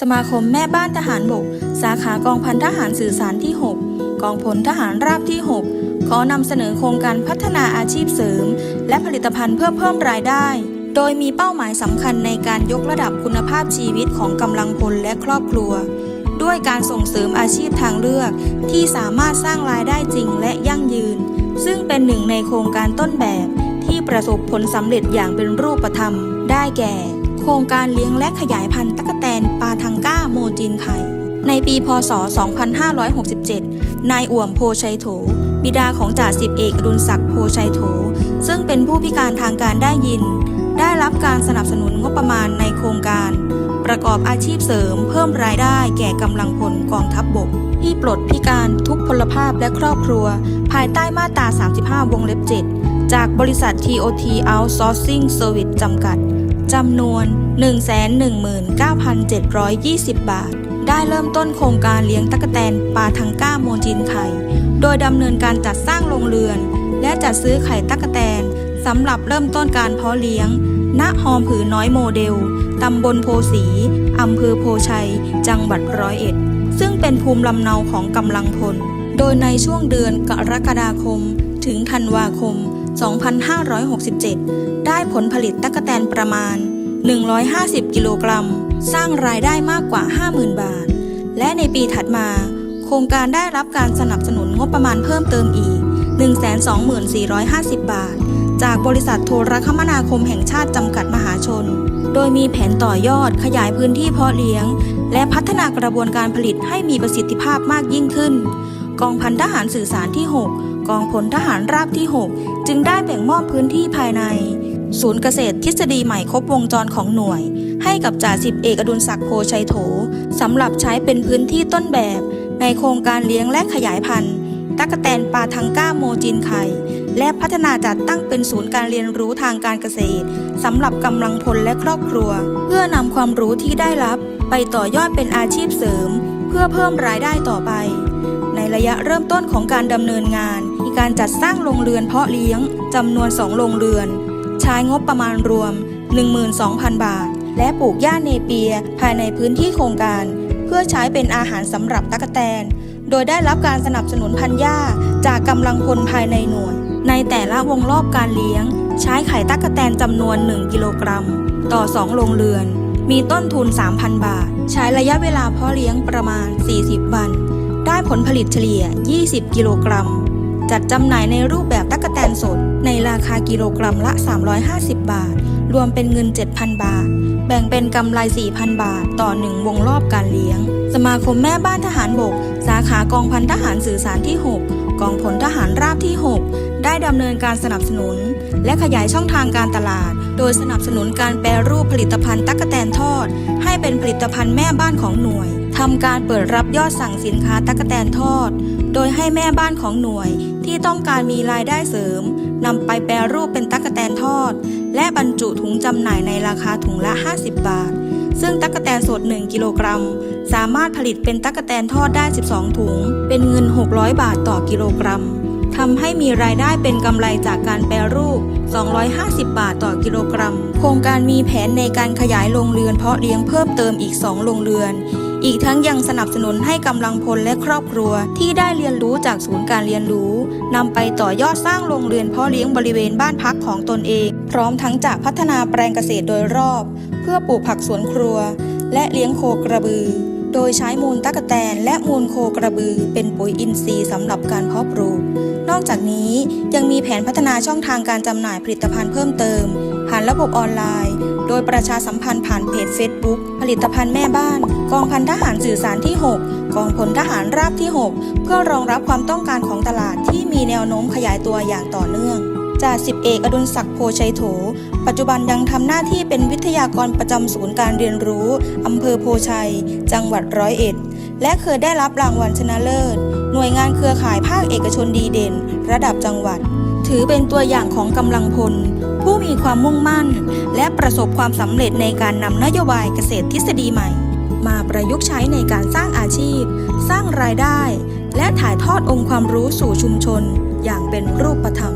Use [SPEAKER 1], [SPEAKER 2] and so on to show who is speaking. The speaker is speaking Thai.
[SPEAKER 1] สมาคมแม่บ้านทหารบก สาขากองพันทหารสื่อสารที่ 6 กองพลทหารราบที่ 6 ขอนำเสนอโครงการพัฒนาอาชีพเสริม และผลิตภัณฑ์เพื่อเพิ่มรายได้ โดยมีเป้าหมายสำคัญในการยกระดับคุณภาพชีวิตของกำลังพลและครอบครัว ด้วยการส่งเสริมอาชีพทางเลือก ที่สามารถสร้างรายได้จริงและยั่งยืน ซึ่งเป็นหนึ่งในโครงการต้นแบบ ที่ประสบผลสำเร็จอย่างเป็นรูปธรรม ได้แก่ โครงการเลี้ยงและขยายพันธุ์ตั๊กแตนปาทังก้าโมจินไข่ ในปีพศ 2567 นายอ่วมโพชัยโถ บิดาของจ่าสิบเอกอดุลศักดิ์โพชัยโถ ซึ่งเป็นผู้พิการทางการได้ยิน ได้รับการสนับสนุนงบประมาณในโครงการ ประกอบอาชีพเสริมเพิ่มรายได้แก่กำลังพลกองทัพบบก ที่ปลดพิการทุกพลภาพและครอบครัว ภายใต้มาตรา 35 วงเล็บ 7 จากบริษัท TOT Outsourcing Service จำกัด จำนวน 119,720 บาท ได้เริ่มต้นโครงการเลี้ยงตั๊กแตนปลาทังก้าโมจินไข่ โดยดำเนินการจัดสร้างโรงเรือน และจัดซื้อไข่ตั๊กแตนสำหรับเริ่มต้นการเพาะเลี้ยง ณ หอมผือน้อยโมเดล ตำบลโพสีอำเภอโพชัย จังหวัดร้อยเอ็ด ซึ่งเป็นภูมิลำเนาของกำลังพล โดยในช่วงเดือนกรกฎาคม ถึงธันวาคม 2567 ได้ผลผลิตตั๊กแตนประมาณ 150 กิโลกรัม สร้างรายได้มากกว่า 50,000 บาท และในปีถัดมา โครงการได้รับการสนับสนุนงบประมาณเพิ่มเติมอีก 124,450 บาท จากบริษัทโทรคมนาคมแห่งชาติจำกัดมหาชน โดยมีแผนต่อยอดขยายพื้นที่เพาะเลี้ยง และพัฒนากระบวนการผลิตให้มีประสิทธิภาพมากยิ่งขึ้น กองพันทหารสื่อสารที่ 6 กองพลทหารราบที่ 6 จึงได้แบ่งมอบพื้นที่ภายใน ศูนย์เกษตรทฤษฎีใหม่ครบวงจรของหน่วย ให้กับจ่าสิบเอกอดุลศักดิ์โพชัยโถสำหรับใช้เป็นพื้นที่ต้นแบบ ในโครงการเลี้ยงและขยายพันธุ์ตั๊กแตนปลาทังก้าโมจินไข่และพัฒนาจัดตั้งเป็นศูนย์การเรียนรู้ทางการเกษตรสำหรับกำลังพลและครอบครัว เพื่อนำความรู้ที่ได้รับ ไปต่อยอดเป็นอาชีพเสริม เพื่อเพิ่มรายได้ต่อไป ในระยะเริ่มต้นของการดำเนินงาน การจัดสร้างโรงเรือนเพาะเลี้ยงจำนวน 2 โรงเรือน ใช้งบประมาณรวม 12,000 บาท และปลูกหญ้าเนเปียภายในพื้นที่โครงการ เพื่อใช้เป็นอาหารสำหรับตั๊กแตน โดยได้รับการสนับสนุนพันธุ์หญ้าจากกำลังพลภายในหน่วย ในแต่ละวงรอบการเลี้ยง ใช้ไข่ตั๊กแตนจำนวน 1 กิโลกรัม ต่อ 2 โรงเรือน มีต้นทุน 3,000 บาท ใช้ระยะเวลาเพาะเลี้ยงประมาณ 40 วัน ได้ผลผลิตเฉลี่ย 20 กิโลกรัม จัดจำหน่ายในรูปแบบตั๊กแตนสด ในราคากิโลกรัมละ 350 บาท รวมเป็นเงิน 7,000 บาท แบ่งเป็นกำไร 4,000 บาท ต่อ 1 วงรอบการเลี้ยง สมาคมแม่บ้านทหารบก สาขากองพันทหารสื่อสารที่ 6 กองพลทหารราบที่ 6 ได้ดำเนินการสนับสนุน และขยายช่องทางการตลาด โดยสนับสนุนการแปรรูปผลิตภัณฑ์ตั๊กแตนทอด ให้เป็นผลิตภัณฑ์แม่บ้านของหน่วยทำการเปิดรับยอดสั่งสินค้าตั๊กแตนทอด โดยให้แม่บ้านของหน่วย ที่ต้องการมีรายได้เสริมนำไปแปรรูปเป็นตั๊กแตนทอด และบรรจุถุงจำหน่ายในราคาถุงละ 50 บาท ซึ่งตั๊กแตนสด 1 กิโลกรัม สามารถผลิตเป็นตั๊กแตนทอดได้ 12 ถุง เป็นเงิน 600 บาทต่อกิโลกรัม ทำให้มีรายได้เป็นกำไรจากการแปรรูป 250 บาทต่อกิโลกรัม โครงการมีแผนในการขยายโรงเรือนเพาะเลี้ยงเพิ่มเติมอีก 2 โรงเรือน อีกทั้งยังสนับสนุนให้กำลังพลและครอบครัว ที่ได้เรียนรู้จากศูนย์การเรียนรู้นำไปต่อยอดสร้างโรงเรือนเพาะเลี้ยงบริเวณบ้านพักของตนเอง พร้อมทั้งจะพัฒนาแปลงเกษตรโดยรอบ เพื่อปลูกผักสวนครัว และเลี้ยงโคกระบือโดยใช้มูลตั๊กแตนและมูลโคกระบือเป็นปุ๋ยอินทรีย์สำหรับการเพาะปลูก อกจากนี้ยังมีแผนพัฒนาช่องทางการจำหน่ายผลิตภัณฑ์เพิ่มเติม ผ่านระบบออนไลน์ โดยประชาสัมพันธ์ผ่านเพจ Facebook ผลิตภัณฑ์แม่บ้าน กองพันทหารสื่อสารที่ 6 กองพลทหารราบที่ 6 เพื่อรองรับความต้องการของตลาดที่มีแนวโน้มขยายตัวอย่างต่อเนื่องจ่าสิบเอกอดุลศักดิ์โพชัยโถ ปัจจุบันยังทำหน้าที่เป็นวิทยากรประจำศูนย์การเรียนรู้อำเภอโพชัย จังหวัดร้อยเอ็ด และเคยได้รับรางวัลชนะเลิศ หน่วยงานเครือข่ายภาคเอกชนดีเด่น ระดับจังหวัด ถือเป็นตัวอย่างของกำลังพล ผู้มีความมุ่งมั่น และประสบความสำเร็จในการนำนโยบายเกษตรทฤษฎีใหม่ มาประยุกต์ใช้ในการสร้างอาชีพ สร้างรายได้ และถ่ายทอดองค์ความรู้สู่ชุมชน อย่างเป็นรูปธรรม